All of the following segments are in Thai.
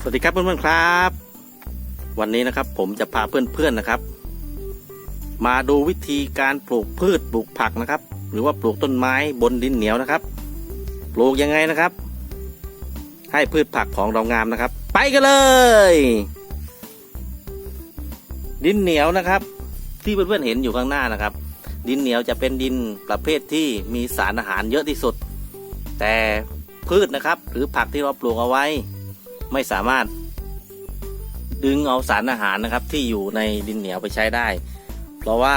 สวัสดีครับเพื่อนๆครับ วันนี้นะครับผมจะพาเพื่อนๆนะครับ มาดูวิธีการปลูกพืชปลูกผักนะครับ หรือว่าปลูกต้นไม้บนดินเหนียวนะครับ ปลูกยังไงนะครับ ให้พืชผักของเรางามนะครับ ไปกันเลย ดินเหนียวนะครับ ที่เพื่อนๆเห็นอยู่ข้างหน้านะครับ ดินเหนียวจะเป็นดินประเภทที่มีสารอาหารเยอะที่สุด แต่พืชนะครับ หรือผักที่เราปลูกเอาไว้ ไม่สามารถ ดึงเอาสารอาหารนะครับ ที่อยู่ในดินเหนียวไปใช้ได้ เพราะว่า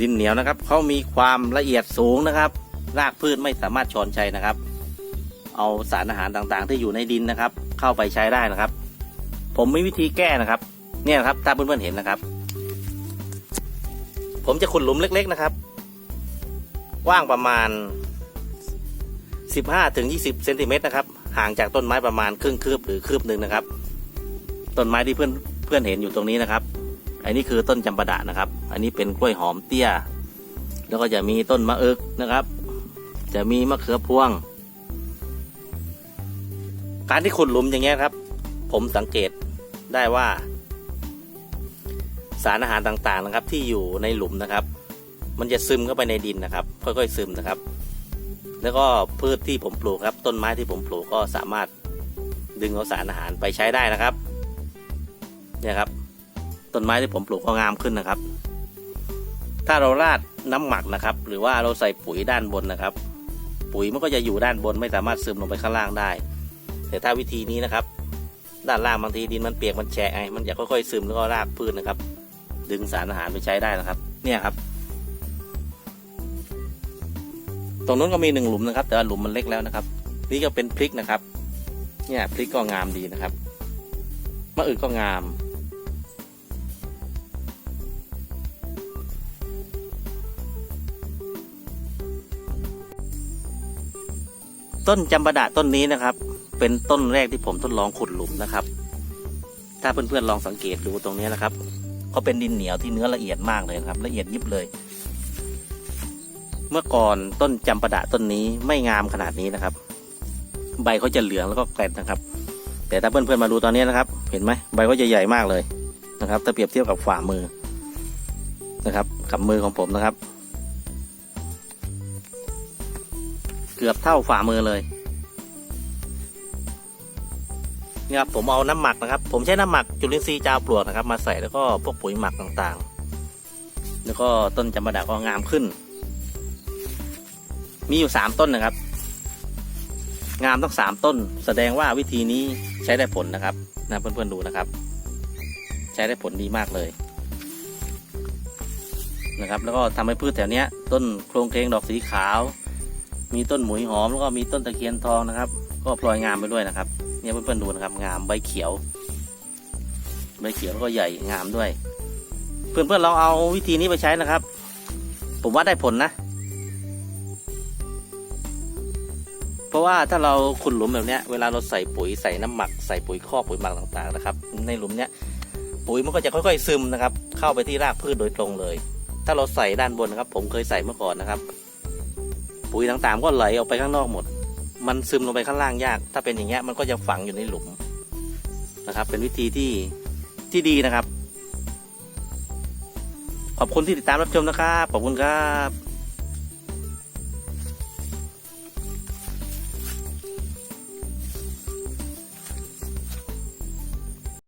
ดินเหนียวนะครับเขามีความละเอียดสูงนะครับรากพืชไม่สามารถชอนใชัยนะครับ เอาสารอาหารต่างๆ ที่อยู่ในดินนะครับ เข้าไปใช้ได้นะครับ ผมมีวิธีแก้นะครับ เนี่ยครับถ้าเพื่อนๆเห็นนะครับ ผมจะขุดหลุมเล็ก ๆนะครับกว้างประมาณ 15ถึง20เซนติเมตรนะครับ ห่างจากต้นไม้ประมาณครึ่งคืบหรือคืบหนึ่งนะครับ ต้นไม้ที่เพื่อนเพื่อนเห็นอยู่ตรงนี้นะครับ อันนี้คือต้นจำปาดะนะครับ อันนี้เป็นกล้วยหอมเตี้ย แล้วก็จะมีต้นมะเอิกนะครับ จะมีมะเขือพวง การที่ขุดหลุมอย่างเงี้ยครับ ผมสังเกตได้ว่า สารอาหารต่างๆนะครับ ที่อยู่ในหลุมนะครับ มันจะซึมเข้าไปในดินนะครับ ค่อยๆซึมนะครับ แล้วก็พืชที่ผมปลูกครับ ต้นไม้ที่ผมปลูกก็สามารถดึงเอาสารอาหารไปใช้ได้นะครับ เนี่ยครับ ต้นไม้ที่ผมปลูกก็งามขึ้นนะครับ ถ้าเราราดน้ำหมักนะครับ หรือว่าเราใส่ปุ๋ยด้านบนนะครับ ปุ๋ยมันก็จะอยู่ด้านบนไม่สามารถซึมลงไปข้างล่างได้ แต่ถ้าวิธีนี้นะครับ ด้านล่างบางทีดินมันเปียกมันแฉะไงมันจะค่อยๆซึมแล้วก็รากพืชนะครับ ดึงสารอาหารไปใช้ได้นะครับ เนี่ยครับ ตรงนู้นก็มีหนึ่งหลุมนะครับ แต่หลุมมันเล็กแล้วนะครับ นี่ก็เป็นพริกนะครับ เนี่ยพริกก็งามดีนะครับมะอึกก็งาม ต้นจำปาดะต้นนี้นะครับ เป็นต้นแรกที่ผมทดลองขุดหลุมนะครับ ถ้าเพื่อนๆลองสังเกตดูตรงนี้นะครับเขาเป็นดินเหนียวที่เนื้อละเอียดมากเลยครับ ละเอียดยิบเลย เมื่อก่อนต้นจำปาดะต้นนี้ไม่งามขนาดนี้นะครับ ใบเขาจะเหลืองแล้วก็แกลนนะครับ แต่ถ้าเพื่อนๆมาดูตอนนี้นะครับ เห็นไหมใบเขาจะใหญ่มากเลยนะครับ ถ้าเปรียบเทียบกับฝ่ามือนะครับ กับมือของผมนะครับ เกือบเท่าฝ่ามือเลยนี่ครับผมเอาน้ำหมักนะครับ ผมใช้น้ำหมักจุลินทรีย์จาวปลวกนะครับ มาใส่แล้วก็พวกปุ๋ยหมักต่างๆ แล้วก็ต้นจำปาดะก็งามขึ้น มีอยู่สามต้นนะครับ งามต้องสามต้น แสดงว่าวิธีนี้ใช้ได้ผลนะครับนะเพื่อนๆดูนะครับ ใช้ได้ผลดีมากเลยนะครับแล้วก็ทำให้พืชแถวเนี้ย ต้นโครงเคงดอกสีขาว มีต้นหมุยหอมแล้วก็มีต้นตะเคียนทองนะครับ ก็พลอยงามไปด้วยนะครับ เนี่ยเพื่อนๆดูนะครับ งามใบเขียว ใบเขียวแล้วก็ใหญ่งามด้วย เพื่อนๆลองเอาวิธีนี้ไปใช้นะครับ ผมว่าได้ผลนะ เพราะว่าถ้าเราขุดหลุมแบบนี้เวลาเราใส่ปุ๋ยใส่น้ำหมักใส่ปุ๋ยคอกปุ๋ยหมักต่างๆนะครับ ในหลุมเนี้ยปุ๋ยมันก็จะค่อยๆซึมนะครับ เข้าไปที่รากพืชโดยตรงเลย ถ้าเราใส่ด้านบนนะครับ ผมเคยใส่เมื่อก่อนนะครับ ปุ๋ยต่างๆ ก็ไหลออกไปข้างนอกหมด มันซึมลงไปข้างล่างยาก ถ้าเป็นอย่างเงี้ยมันก็จะฝังอยู่ในหลุมนะครับ เป็นวิธีที่ที่ดีนะครับ ขอบคุณที่ติดตามรับชมนะครับขอบคุณครับ